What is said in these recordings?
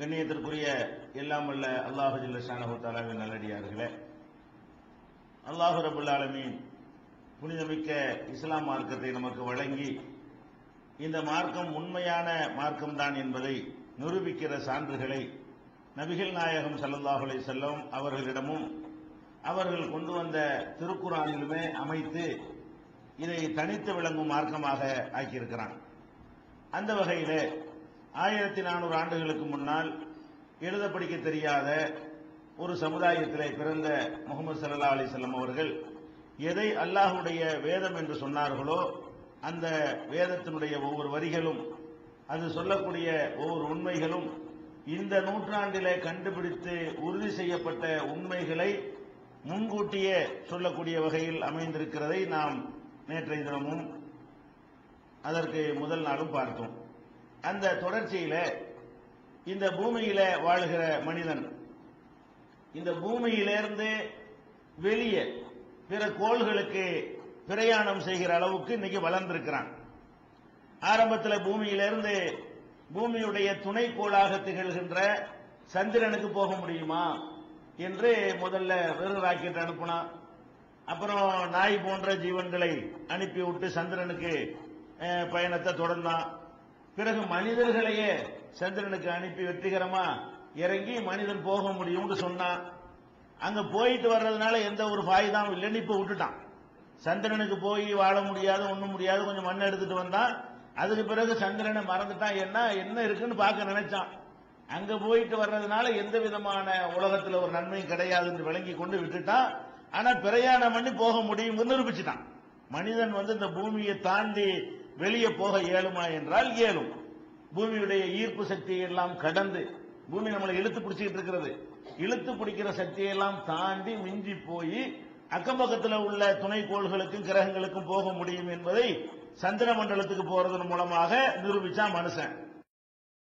கண்ணியத்திற்குரிய எல்லாம் அல்ல அல்லாஹு ஜில்லஷானஹு தாலாவின் நல்லடியார்களே. அல்லாஹு ரபுல் ஆலமீன் புனிதமிக்க இஸ்லாம் மார்க்கத்தை நமக்கு வழங்கி இந்த மார்க்கம் உண்மையான மார்க்கம்தான் என்பதை நிரூபிக்கிற சான்றுகளை நபிகள் நாயகம் ஸல்லல்லாஹு அலைஹி செல்லம் அவர்களிடமும் அவர்கள் கொண்டு வந்த திருக்குறானிலுமே அமைத்து இதை தனித்து விளங்கும் மார்க்கமாக ஆக்கியிருக்கிறான். அந்த வகையிலே ஆயிரத்தி நானூறு ஆண்டுகளுக்கு முன்னால் எழுத படிக்க தெரியாத ஒரு சமுதாயத்திலே பிறந்த முகமது சல்லா அலிசல்லம் அவர்கள் எதை அல்லாஹுடைய வேதம் என்று சொன்னார்களோ அந்த வேதத்தினுடைய ஒவ்வொரு வரிகளும் அது சொல்லக்கூடிய ஒவ்வொரு உண்மைகளும் இந்த நூற்றாண்டிலே கண்டுபிடித்து உறுதி செய்யப்பட்ட உண்மைகளை முன்கூட்டியே சொல்லக்கூடிய வகையில் அமைந்திருக்கிறதை நாம் நேற்றைய தினமும் அதற்கு முதல் நாளும் பார்த்தோம். அந்த தொடர்ச்சியில இந்த பூமியில வாழுகிற மனிதன். இந்த பூமியிலிருந்து வெளியே பிற கோள்களுக்கு பிரயாணம் செய்கிற அளவுக்கு இன்னைக்கு வளர்ந்திருக்கிறான். ஆரம்பத்தில் பூமியிலிருந்து பூமியுடைய துணைக்கோளாக திகழ்கின்ற சந்திரனுக்கு போக முடியுமா என்று முதல்ல வெறு ராக்கெட் அனுப்பினான். அப்புறம் நாய் போன்ற ஜீவன்களை அனுப்பி விட்டு சந்திரனுக்கு பயணத்தை தொடர்ந்தான். பிறகு மனிதர்களையே சந்திரனுக்கு அனுப்பி வெற்றிகரமா இறங்கி மனிதன் போக முடியும்னு சொன்னான் அங்க போயிட்டு வர்றதுனால எந்த ஒரு ஃபாயுதாவும் இல்லைன்னு இப்ப விட்டுட்டான். சந்திரனுக்கு போய் வாழ முடியாது ஒண்ணும் முடியாது கொஞ்சம் மண் எடுத்துட்டு வந்தான் அதுக்கு பிறகு சந்திரனை மறந்துட்டான். என்ன என்ன இருக்குன்னு பார்க்க நினைச்சான். அங்க போயிட்டு வர்றதுனால எந்த விதமான உலகத்துல ஒரு நன்மையும் கிடையாதுன்னு விளங்கி கொண்டு விட்டுட்டான். ஆனா பிரயாணம் பண்ணி போக முடியும் நிரூபிச்சுட்டான். மனிதன் வந்து இந்த பூமியை தாண்டி வெளியே போக இயலுமா என்றால் இயலும். பூமியுடைய ஈர்ப்பு சக்தியை எல்லாம் கடந்து பூமி நம்மளை இழுத்து பிடிச்சிட்டு இருக்கிறது. இழுத்து பிடிக்கிற சக்தியை எல்லாம் தாண்டி மிஞ்சி போய் அக்கம் பக்கத்துல உள்ள துணைக்கோள்களுக்கும் கிரகங்களுக்கும் போக முடியும் என்பதை சந்திர மண்டலத்துக்கு போறதன் மூலமாக நிரூபிச்சா மனுஷன்.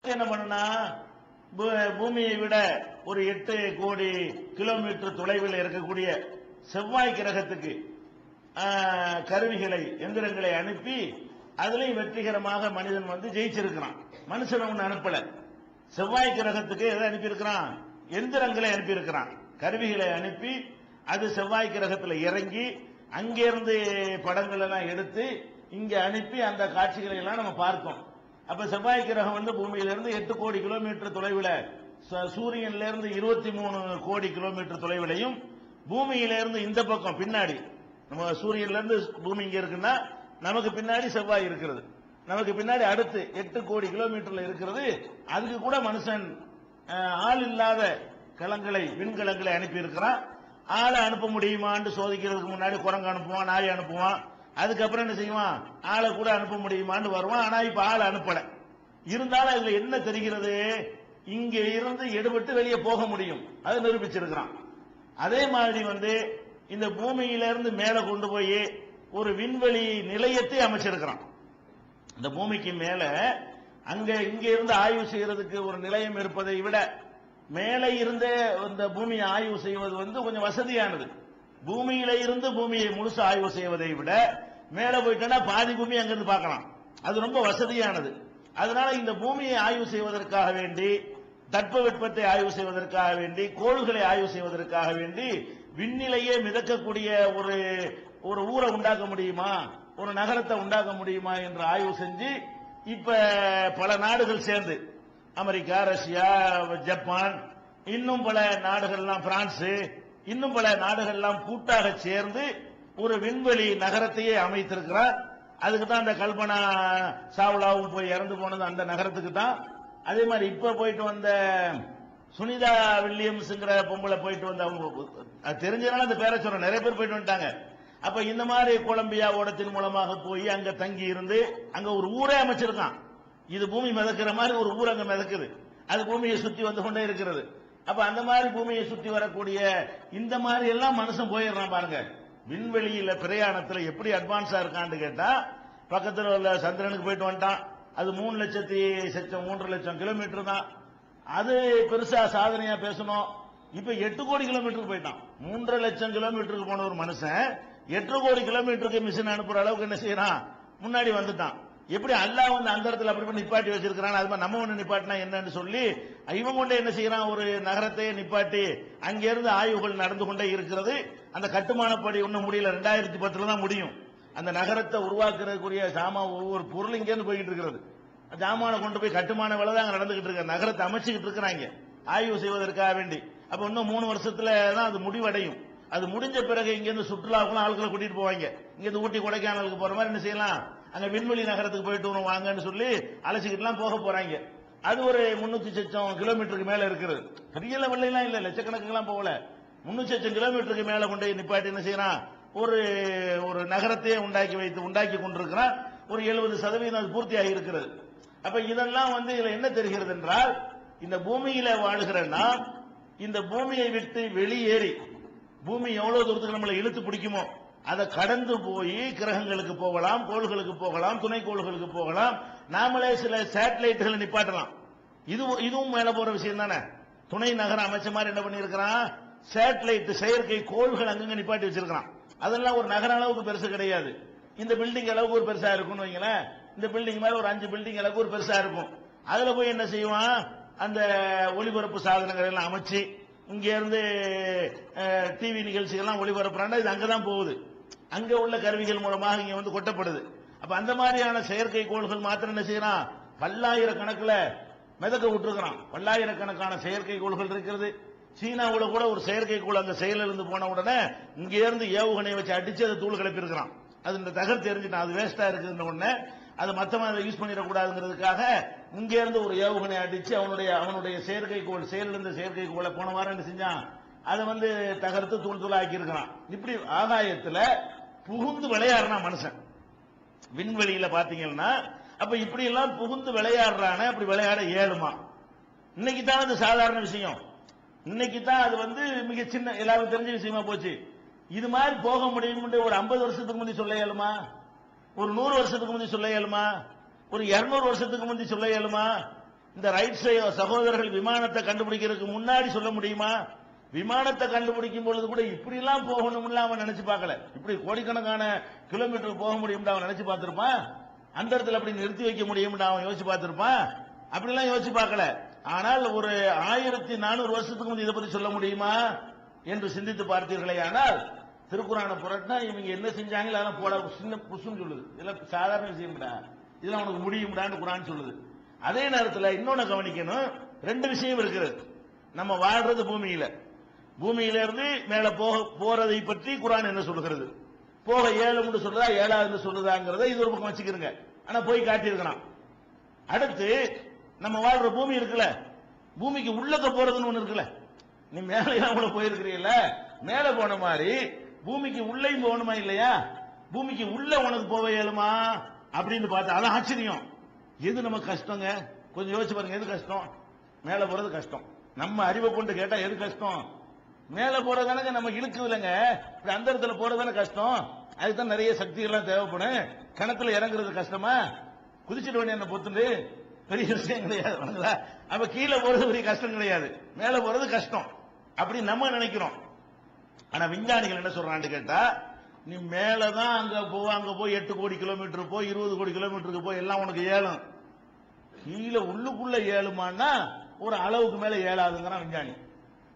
என்ன பண்ணுனா பூ- பூமியை விட ஒரு எட்டு கோடி கிலோமீட்டர் தொலைவில் இருக்கக்கூடிய செவ்வாய் கிரகத்துக்கு கருவிகளை எந்திரங்களை அனுப்பி அதுலயும் வெற்றிகரமாக மனிதன் வந்து ஜெயிச்சிருக்கிறான். மனுஷன் ஒண்ணு அனுப்பல. செவ்வாய் கிரகத்துக்கு எதை அனுப்பியிருக்கிறான்? எந்திரங்களை அனுப்பியிருக்கிறான். கருவிகளை அனுப்பி அது செவ்வாய் கிரகத்துல இறங்கி அங்கிருந்து படங்கள் எல்லாம் எடுத்து இங்க அனுப்பி அந்த காட்சிகளை எல்லாம் நம்ம பார்த்தோம். அப்ப செவ்வாய் கிரகம் வந்து பூமியிலிருந்து எட்டு கோடி கிலோமீட்டர் தொலைவில் ச- சூரியன்ல இருந்து இருபத்தி மூணு கோடி கிலோமீட்டர் தொலைவிலையும் பூமியிலிருந்து இந்த பக்கம் பின்னாடி நம்ம சூரியன்ல இருந்து பூமி இங்க இருக்குன்னா நமக்கு பின்னாடி செவ்வாய் இருக்கிறது. நமக்கு பின்னாடி அடுத்து எட்டு கோடி கிலோமீட்டர்ல இருக்கிறது. அதுக்கு கூட மனுஷன் ஆள் இல்லாத கலங்களை விண்கலங்களை அனுப்பி இருக்கிறான் ஆளை அனுப்ப முடியுமான்னு சோதிக்கிறதுக்கு முன்னாடி குரங்கு அனுப்புவான் நாய் அனுப்புவான். அதுக்கப்புறம் என்ன செய்வான்? ஆளை கூட அனுப்ப முடியுமான்னு வருவான். ஆனா இப்ப ஆள் அனுப்பல. இருந்தாலும் அதுல என்ன தெரிகிறது? இங்க இருந்து எடுபட்டு வெளியே போக முடியும். அது நிரூபிச்சிருக்கிறான். அதே மாதிரி வந்து இந்த பூமியில இருந்து கொண்டு போய் ஒரு விண்வெளி நிலையத்தை அமைச்சிருக்கிறான். இந்த பூமிக்கு மேல அங்க இங்க இருந்து ஆய்வு செய்யறதுக்கு ஒரு நிலையம் இருப்பதை விட மேலே இருந்தே இந்த பூமியை ஆய்வு செய்வது வந்து கொஞ்சம் வசதியானது. பூமியில இருந்து பூமியை முழுசு ஆய்வு செய்வதை விட மேல போயிட்டோன்னா பாதி பூமி அங்கிருந்து பார்க்கலாம். அது ரொம்ப வசதியானது. அதனால இந்த பூமியை ஆய்வு செய்வதற்காக வேண்டி தட்பவெட்பத்தை ஆய்வு செய்வதற்காக வேண்டி கோள்களை ஆய்வு செய்வதற்காக வேண்டி விண்ணிலேயே மிதக்கக்கூடிய ஒரு ஒரு ஊரை உண்டாக்க முடியுமா? ஒரு நகரத்தை உண்டாக்க முடியுமா என்று ஆய்வு செஞ்சு இப்ப பல நாடுகள் சேர்ந்து அமெரிக்கா ரஷ்யா ஜப்பான் இன்னும் பல நாடுகள்லாம் பிரான்ஸ் இன்னும் பல நாடுகள்லாம் கூட்டாக சேர்ந்து ஒரு விண்வெளி நகரத்தையே அமைத்திருக்கிறார். அதுக்கு தான் அந்த கல்பனா சாவ்லாவும் போய் இறந்து போனது அந்த நகரத்துக்கு தான். அதே மாதிரி இப்ப போயிட்டு வந்த சுனிதா வில்லியம்ஸ்ங்கிற பொம்பளை போயிட்டு வந்த அவங்க அது தெரிஞ்சதுனால அந்த பேரை சொல்றேன். நிறைய பேர் போயிட்டு வந்துட்டாங்க. அப்ப இந்த மாதிரி கொலம்பியா ஓடத்தின் மூலமாக போய் அங்க தங்கி இருந்து அங்க ஒரு ஊரே அமைச்சிருக்கான். இது பூமி மிதக்கிற மாதிரி ஒரு ஊர் அங்க மிதக்குது. அது பூமியை சுத்தி வந்து கொண்டே இருக்கிறது. அப்ப அந்த மாதிரி பூமியை சுத்தி வரக்கூடிய இந்த மாதிரி எல்லாம் மனுஷன் போயிடுறான் பாருங்க. விண்வெளியில பிரயாணத்துல எப்படி அட்வான்ஸா இருக்கான்னு கேட்டா பக்கத்துல உள்ள சந்திரனுக்கு போயிட்டு வந்துட்டான். அது மூணு லட்சத்தி லட்சம் மூன்று லட்சம் கிலோமீட்டர் தான். அது பெருசா சாதனையா பேசணும். இப்ப எட்டு கோடி கிலோமீட்டருக்கு போயிட்டான். மூன்றரை லட்சம் கிலோமீட்டருக்கு போன ஒரு மனுஷன் எட்டு கோடி கிலோமீட்டருக்கு மிஷின் அனுப்புற அளவுக்கு என்ன செய்யறான்? முன்னாடி வந்துட்டான். எப்படி அல்லாஹ் வந்து அந்த இடத்துல அப்படி பண்ணி நிப்பாட்டி வச்சிருக்கிறான் அது மாதிரி நம்ம ஒன்று நிப்பாட்டினா என்னன்னு சொல்லி இவன் கொண்டு என்ன செய்யறான்? ஒரு நகரத்தையே நிப்பாட்டி அங்கிருந்து ஆய்வுகள் நடந்து கொண்டே இருக்கிறது. அந்த கட்டுமானப்படி ஒன்றும் முடியல. ரெண்டாயிரத்தி பத்துல தான் முடியும். அந்த நகரத்தை உருவாக்குறதுக்குரிய சாமா ஒவ்வொரு பொருள் இங்கேருந்து போய்கிட்டு இருக்கிறது. ஜாமான கொண்டு போய் கட்டுமான வேலை தான் நடந்துகிட்டு இருக்க. நகரத்தை அமைச்சுக்கிட்டு இருக்கிறாங்க. ஆய்வு செய்வதற்காக வேண்டி. அப்ப இன்னும் மூணு வருஷத்துல தான் அது முடிவடையும். அது முடிஞ்ச பிறகு இங்கிருந்து சுற்றுலாவுக்குலாம் ஆட்களை கூட்டிட்டு போவாங்க. இங்கிருந்து ஊட்டி கொடைக்கானலுக்கு போற மாதிரி என்ன செய்யலாம்? அங்க விண்வெளி நகரத்துக்கு போயிட்டு வரும் வாங்கன்னு சொல்லி அழைச்சிக்கிட்டுலாம் போக போறாங்க. அது ஒரு முன்னூத்தி சச்சம் கிலோமீட்டருக்கு மேல இருக்கிறது பெரிய லெவல்ல எல்லாம் இல்ல லட்சக்கணக்கெல்லாம் போகல. முன்னூத்தி சச்சம் கிலோமீட்டருக்கு மேல கொண்டு போய் நிப்பாட்டி என்ன செய்யறான்? ஒரு ஒரு நகரத்தையே உண்டாக்கி வைத்து உண்டாக்கி கொண்டிருக்கிறான். ஒரு எழுபது சதவீதம் அது பூர்த்தியாகி இருக்கிறது அப்ப இதெல்லாம் வந்து இதுல என்ன தெரிகிறது என்றால் இந்த பூமியில வாழுகிற நாம் இந்த பூமியை விட்டு வெளியேறி பூமி எவ்வளவு தூரத்துக்கு நம்மளை இழுத்து பிடிக்குமோ அதை கடந்து போய் கிரகங்களுக்கு போகலாம் கோள்களுக்கு போகலாம் துணைக்கோள்களுக்கு போகலாம். நாமளே சில சேட்டலைட்டுகளை நிப்பாட்டலாம். இது இதுவும் மேல போற விஷயம் தானே? துணை நகரம் அமைச்ச மாதிரி என்ன பண்ணிருக்கிறான் சேட்டலைட் செயற்கை கோள்கள் அங்கங்க நிப்பாட்டி வச்சிருக்கிறான். அதெல்லாம் ஒரு நகர அளவுக்கு பெருசு கிடையாது. இந்த பில்டிங் அளவுக்கு ஒரு பெருசா இருக்கும்னு வைங்களேன். இந்த பில்டிங் மேல ஒரு அஞ்சு பில்டிங் அளவுக்கு ஒரு பெருசா இருக்கும். அதுல போய் என்ன செய்வான்? அந்த ஒளிபரப்பு சாதனங்கள் எல்லாம் அமைச்சு இங்க இருந்து டிவி நிகழ்ச்சிகள்லாம் ஒளிபரப்புறாண்டா இது அங்கதான் போகுது. அங்க உள்ள கருவிகள் மூலமாக இங்க வந்து கொட்டப்படுது. அப்ப அந்த மாதிரியான செயற்கை கோள்கள் மாத்திரம் என்ன செய்யறான்? பல்லாயிரக்கணக்கில் மிதக்க விட்டுருக்கிறான். பல்லாயிரக்கணக்கான செயற்கை கோள்கள் இருக்கிறது. சீனாவில் கூட ஒரு செயற்கை கோள் அங்க செயலிருந்து போன உடனே இங்க இருந்து ஏவுகணையை வச்சு அடிச்சு அதை தூள் கிளப்பியிருக்கிறான். அது இந்த தகர் தெரிஞ்சுட்டான். அது வேஸ்டா இருக்குன்ற உடனே அது மற்றவன் அதை யூஸ் பண்ணிடக்கூடாதுங்கிறதுக்காக இங்க இருந்து ஒரு ஏவுகணை அடிச்சு அவனுடைய அவனுடைய செயற்கைக்கோள் செயலிருந்த செயற்கைக்கோளை போன வாரம் என்ன செஞ்சான்? அதை வந்து தகர்த்து தூள் தூள் ஆக்கியிருக்கிறான். இப்படி ஆகாயத்துல புகுந்து விளையாடுறான் மனுஷன். விண்வெளியில பாத்தீங்கன்னா அப்ப இப்படி எல்லாம் புகுந்து விளையாடுறானே அப்படி விளையாட ஏழுமா இன்னைக்கு தான் அது சாதாரண விஷயம். இன்னைக்கு தான் அது வந்து மிக சின்ன எல்லாருக்கும் தெரிஞ்ச விஷயமா போச்சு. இது மாதிரி போக முடியும் ஒரு ஐம்பது வருஷத்துக்கு முன்னாடி சொல்ல இயலுமா? ஒரு நூறு வருஷத்துக்கு முந்தி சொல்ல இயலுமா? ஒரு இருநூறு வருஷத்துக்கு முந்தி சொல்ல இயலுமா? இந்த ரைட் சகோதரர்கள் விமானத்தை கண்டுபிடிக்கிறதுக்கு முன்னாடி சொல்ல முடியுமா? விமானத்தை கண்டுபிடிக்கும் பொழுது கூட இப்படி எல்லாம் போகணும்னு அவன் நினைச்சு பார்க்கல. இப்படி கோடிக்கணக்கான கிலோமீட்டர் போக முடியும் அவன் நினைச்சு பார்த்திருப்பான். அந்த இடத்துல அப்படி நிறுத்தி வைக்க முடியும் அவன் யோசிச்சு பார்த்திருப்பான். அப்படிலாம் யோசிச்சு பார்க்கல. ஆனால் ஒரு ஆயிரத்தி நானூறு வருஷத்துக்கு முந்தைய இதை பத்தி சொல்ல முடியுமா? என்று சிந்தித்து பார்த்தீர்களே ஆனால் திருக்குறானை புரட்டினா இவங்க என்ன செஞ்சாங்களோ அதெல்லாம் போட சின்ன புஷுன்னு சொல்லுது. இதெல்லாம் சாதாரண விஷயம்டா. இதெல்லாம் உனக்கு முடியும்டான்னு குரான் சொல்லுது. அதே நேரத்தில் இன்னொன்று கவனிக்கணும். ரெண்டு விஷயம் இருக்கிறது நம்ம வாழ்றது பூமியில. பூமியில இருந்து மேல போக போறதை பற்றி குரான் என்ன சொல்லுகிறது? போக ஏழுன்னு சொல்றதா ஏழாவது சொல்றதாங்கிறத இது ஒரு பக்கம் வச்சுக்கிறங்க ஆனா போய் காட்டியிருக்கிறான். அடுத்து நம்ம வாழ்ற பூமி இருக்குல்ல. பூமிக்கு உள்ளக்க போறதுன்னு ஒண்ணு இருக்குல்ல. நீ மேலே கூட போயிருக்கிறீல்ல. மேல போன மாதிரி பூமிக்கு உள்ளேயும் போகணுமா இல்லையா? பூமிக்கு உள்ள உனக்கு போக இயலுமா? அப்படின்னு பார்த்தா அதான் ஆச்சரியம். எது நமக்கு கஷ்டங்க? கொஞ்சம் யோசிச்சு பாருங்க எது கஷ்டம்? மேல போறது கஷ்டம். நம்ம அறிவை கொண்டு கேட்டா எது கஷ்டம்? மேல தானே நம்ம இழுக்குது இல்லைங்க இப்படி அந்த இடத்துல போறதானே கஷ்டம்? அதுதான் நிறைய சக்திகள்லாம் தேவைப்படும். கிணத்துல இறங்குறது கஷ்டமா? குதிச்சிட வேண்டிய என்ன பொத்துண்டு? பெரிய விஷயம் கிடையாது அப்ப கீழே போறது பெரிய கஷ்டம் கிடையாது. மேல போறது கஷ்டம். அப்படி நம்ம நினைக்கிறோம். ஆனா விஞ்ஞானிகள் என்ன சொல்றான்னு கேட்டா நீ மேலதான் அங்க போ அங்க போய் எட்டு கோடி கிலோமீட்டர் போய் இருபது கோடி கிலோமீட்டருக்கு போய் எல்லாம் உனக்கு ஏழும். கீழே உள்ளுக்குள்ள ஏழுமான்னா ஒரு அளவுக்கு மேல ஏழாதுங்கிறான் விஞ்ஞானி.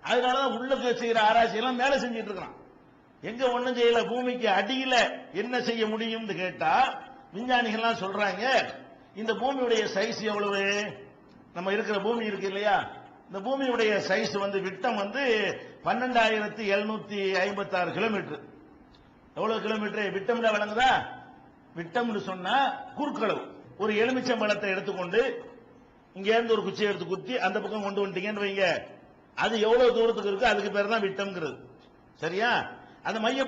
அதனாலதான் உள்ளுக்கு செய்யற ஆராய்ச்சி எல்லாம் மேல செஞ்சிட்டு இருக்கிறான். எங்க ஒண்ணும் செய்யல பூமிக்கு அடியில என்ன செய்ய முடியும்னு கேட்டா விஞ்ஞானிகள்லாம் சொல்றாங்க இந்த பூமியுடைய சைஸ் எவ்வளவு? நம்ம இருக்கிற பூமி இருக்கு இல்லையா? இந்த பூமியுடைய சைஸ் வந்து விட்டம் வந்து பன்னெண்டாயிரத்தி எழுநூத்தி ஐம்பத்தி ஆறு கிலோமீட்டர். எவ்வளவு கிலோமீட்டர்? விட்டம்ல வழங்குதா? விட்டம்னு சொன்னா குறுக்களவு. ஒரு எலுமிச்சம்பழத்தை எடுத்துக்கொண்டு இங்க இருந்து ஒரு குச்சியை எடுத்து குத்தி அந்த பக்கம் கொண்டு வந்துட்டீங்கன்னு வைங்க. அது எவ்வளவு தூரத்துக்கு இருக்கு அதுக்கு பேர் தான் விட்டம்ங்கிறது. சரியா? அந்த மைய